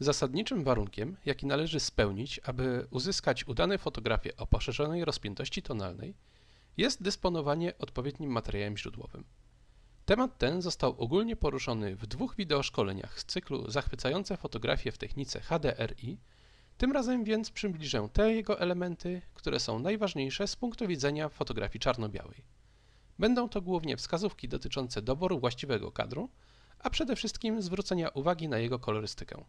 Zasadniczym warunkiem, jaki należy spełnić, aby uzyskać udane fotografie o poszerzonej rozpiętości tonalnej, jest dysponowanie odpowiednim materiałem źródłowym. Temat ten został ogólnie poruszony w dwóch wideoszkoleniach z cyklu Zachwycające fotografie w technice HDRI, tym razem więc przybliżę te jego elementy, które są najważniejsze z punktu widzenia fotografii czarno-białej. Będą to głównie wskazówki dotyczące doboru właściwego kadru, a przede wszystkim zwrócenia uwagi na jego kolorystykę.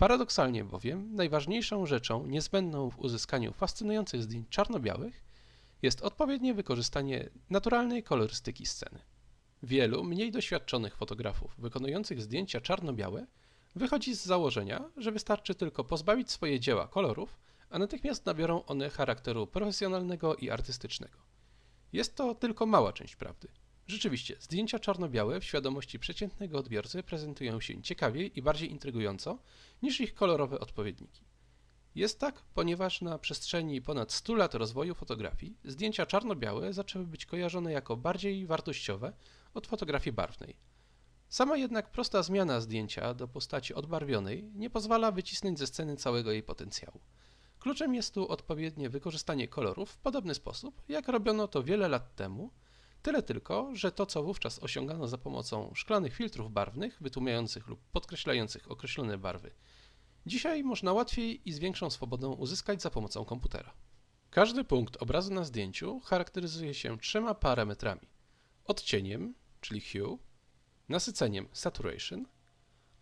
Paradoksalnie bowiem najważniejszą rzeczą niezbędną w uzyskaniu fascynujących zdjęć czarno-białych jest odpowiednie wykorzystanie naturalnej kolorystyki sceny. Wielu mniej doświadczonych fotografów wykonujących zdjęcia czarno-białe wychodzi z założenia, że wystarczy tylko pozbawić swoje dzieła kolorów, a natychmiast nabiorą one charakteru profesjonalnego i artystycznego. Jest to tylko mała część prawdy. Rzeczywiście, zdjęcia czarno-białe w świadomości przeciętnego odbiorcy prezentują się ciekawiej i bardziej intrygująco niż ich kolorowe odpowiedniki. Jest tak, ponieważ na przestrzeni ponad 100 lat rozwoju fotografii zdjęcia czarno-białe zaczęły być kojarzone jako bardziej wartościowe od fotografii barwnej. Sama jednak prosta zmiana zdjęcia do postaci odbarwionej nie pozwala wycisnąć ze sceny całego jej potencjału. Kluczem jest tu odpowiednie wykorzystanie kolorów w podobny sposób, jak robiono to wiele lat temu, tyle tylko, że to, co wówczas osiągano za pomocą szklanych filtrów barwnych, wytłumiających lub podkreślających określone barwy, dzisiaj można łatwiej i z większą swobodą uzyskać za pomocą komputera. Każdy punkt obrazu na zdjęciu charakteryzuje się trzema parametrami: odcieniem, czyli hue, nasyceniem, saturation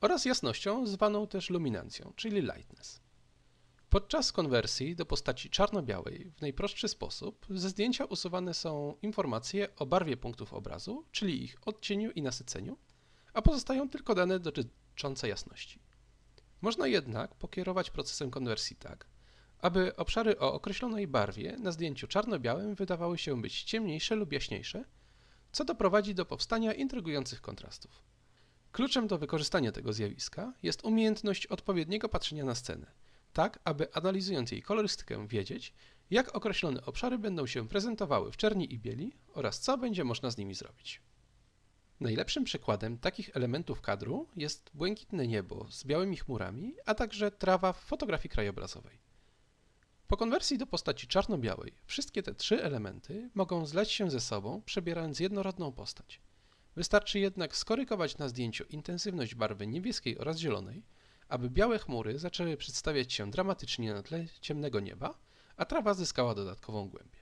oraz jasnością, zwaną też luminancją, czyli lightness. Podczas konwersji do postaci czarno-białej w najprostszy sposób ze zdjęcia usuwane są informacje o barwie punktów obrazu, czyli ich odcieniu i nasyceniu, a pozostają tylko dane dotyczące jasności. Można jednak pokierować procesem konwersji tak, aby obszary o określonej barwie na zdjęciu czarno-białym wydawały się być ciemniejsze lub jaśniejsze, co doprowadzi do powstania intrygujących kontrastów. Kluczem do wykorzystania tego zjawiska jest umiejętność odpowiedniego patrzenia na scenę, tak aby analizując jej kolorystykę wiedzieć, jak określone obszary będą się prezentowały w czerni i bieli oraz co będzie można z nimi zrobić. Najlepszym przykładem takich elementów kadru jest błękitne niebo z białymi chmurami, a także trawa w fotografii krajobrazowej. Po konwersji do postaci czarno-białej wszystkie te trzy elementy mogą zleć się ze sobą, przebierając jednorodną postać. Wystarczy jednak skorygować na zdjęciu intensywność barwy niebieskiej oraz zielonej, aby białe chmury zaczęły przedstawiać się dramatycznie na tle ciemnego nieba, a trawa zyskała dodatkową głębię.